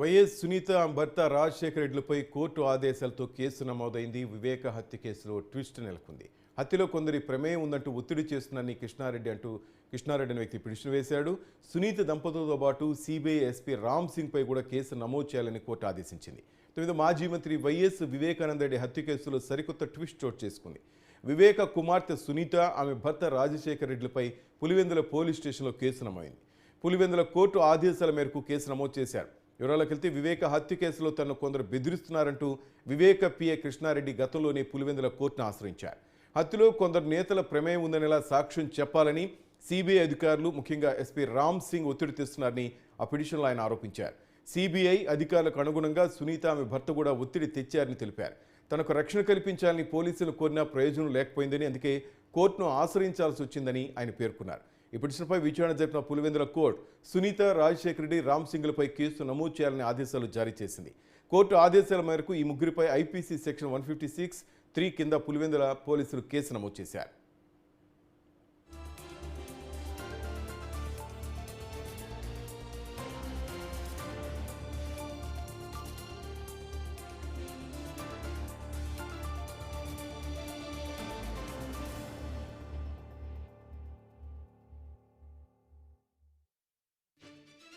YS Sunitha ఆమె భర్త రాజశేఖర రెడ్డిలపై కోర్టు ఆదేశాలతో కేసు నమోదైంది. వివేక హత్య కేసులో ట్విస్ట్ నెలకొంది. హత్యలో కొందరి ప్రమేయం ఉందంటూ ఒత్తిడి చేస్తున్నారని కృష్ణారెడ్డి అంటూ కృష్ణారెడ్డి అనే వ్యక్తి పిటిషన్ వేశాడు. సునీత దంపతులతో పాటు సిబిఐ ఎస్పీ రామ్ సింగ్ పై కూడా కేసు నమోదు చేయాలని కోర్టు ఆదేశించింది. తొమ్మిది మాజీ మంత్రి వైఎస్ వివేకానంద రెడ్డి హత్య కేసులో సరికొత్త ట్విస్ట్ చోటు చేసుకుంది. వివేక కుమార్తె సునీత ఆమె భర్త రాజశేఖర రెడ్డిలపై పులివెందుల పోలీస్ స్టేషన్లో కేసు నమోయింది పులివెందుల కోర్టు ఆదేశాల మేరకు కేసు నమోదు చేశారు. వివరాలకు వెళ్తే వివేక హత్య కేసులో తనను కొందరు బెదిరిస్తున్నారంటూ వివేక పిఏ కృష్ణారెడ్డి గతంలోనే పులివెందుల కోర్టును ఆశ్రయించారు. హత్యలో కొందరు నేతల ప్రమేయం ఉందనేలా సాక్ష్యం చెప్పాలని సిబిఐ అధికారులు ముఖ్యంగా ఎస్పీ రామ్ సింగ్ ఒత్తిడి తెస్తున్నారని ఆ పిటిషన్లో ఆయన ఆరోపించారు. సిబిఐ అధికారులకు అనుగుణంగా సునీత ఆమె భర్త కూడా ఒత్తిడి తెచ్చారని తెలిపారు. తనకు రక్షణ కల్పించాలని పోలీసులు కోరినా ప్రయోజనం లేకపోయిందని అందుకే కోర్టును ఆశ్రయించాల్సి వచ్చిందని ఆయన పేర్కొన్నారు. ఈ పిటిషన్పై విచారణ జరిపిన పులివెందుల కోర్టు సునీత రాజశేఖర రెడ్డి రామ్ సింగ్లపై కేసు నమోదు చేయాలని ఆదేశాలు జారీ చేసింది. కోర్టు ఆదేశాల మేరకు ఈ ముగ్గురిపై IPC section one fifty six three కింద పులివెందుల పోలీసులు కేసు నమోదు చేశారు.